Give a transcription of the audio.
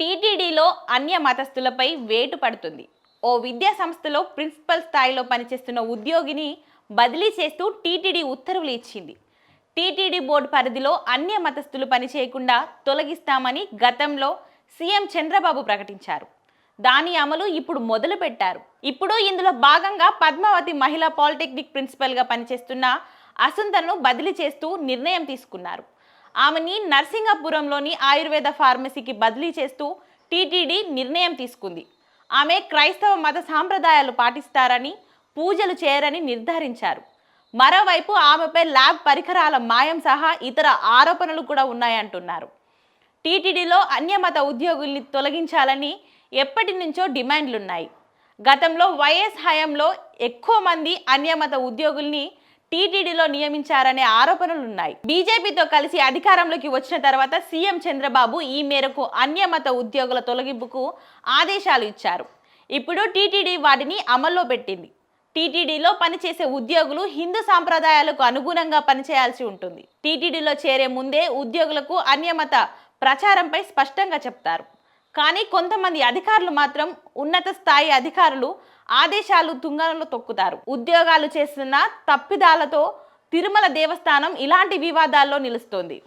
టీటీడీలో అన్య మతస్థులపై వేటు పడుతుంది. ఓ విద్యా సంస్థలో ప్రిన్సిపల్ స్థాయిలో పనిచేస్తున్న ఉద్యోగిని బదిలీ చేస్తూ టీటీడీ ఉత్తర్వులు ఇచ్చింది. టీటీడీ బోర్డు పరిధిలో అన్య మతస్థులు పనిచేయకుండా తొలగిస్తామని గతంలో సీఎం చంద్రబాబు ప్రకటించారు. దాని అమలు ఇప్పుడు మొదలు పెట్టారు ఇప్పుడు ఇందులో భాగంగా పద్మావతి మహిళా పాలిటెక్నిక్ ప్రిన్సిపల్గా పనిచేస్తున్న అసుంతను బదిలీ చేస్తూ నిర్ణయం తీసుకున్నారు. ఆమెని నర్సింగపురంలోని ఆయుర్వేద ఫార్మసీకి బదిలీ చేస్తూ టీటీడీ నిర్ణయం తీసుకుంది. ఆమె క్రైస్తవ మత సాంప్రదాయాలు పాటిస్తారని పూజలు చేయరని నిర్ధారించారు. మరోవైపు ఆమెపై ల్యాబ్ పరికరాల మాయం సహా ఇతర ఆరోపణలు కూడా ఉన్నాయంటున్నారు. టీటీడీలో అన్యమత ఉద్యోగుల్ని తొలగించాలని ఎప్పటి నుంచో డిమాండ్లున్నాయి. గతంలో వైఎస్ హయాంలో ఎక్కువ మంది అన్యమత ఉద్యోగుల్ని టీటీడీలో నియమించారనే ఆరోపణలున్నాయి బీజేపీతో కలిసి అధికారంలోకి వచ్చిన తర్వాత సీఎం చంద్రబాబు ఈ మేరకు అన్యమత ఉద్యోగుల తొలగింపుకు ఆదేశాలు ఇచ్చారు. ఇప్పుడు టీటీడీ వాటిని అమల్లో పెట్టింది. టీటీడీలో పనిచేసే ఉద్యోగులు హిందూ సాంప్రదాయాలకు అనుగుణంగా పనిచేయాల్సి ఉంటుంది. టీటీడీలో చేరే ముందే ఉద్యోగులకు అన్యమత ప్రచారంపై స్పష్టంగా చెప్తారు. కానీ కొంతమంది అధికారులు మాత్రం ఉన్నత స్థాయి అధికారులు ఆదేశాలు తుంగనలో తొక్కుతారు. ఉద్యోగాలు చేస్తున్న తప్పిదాలతో తిరుమల దేవస్థానం ఇలాంటి వివాదాల్లో నిలుస్తోంది.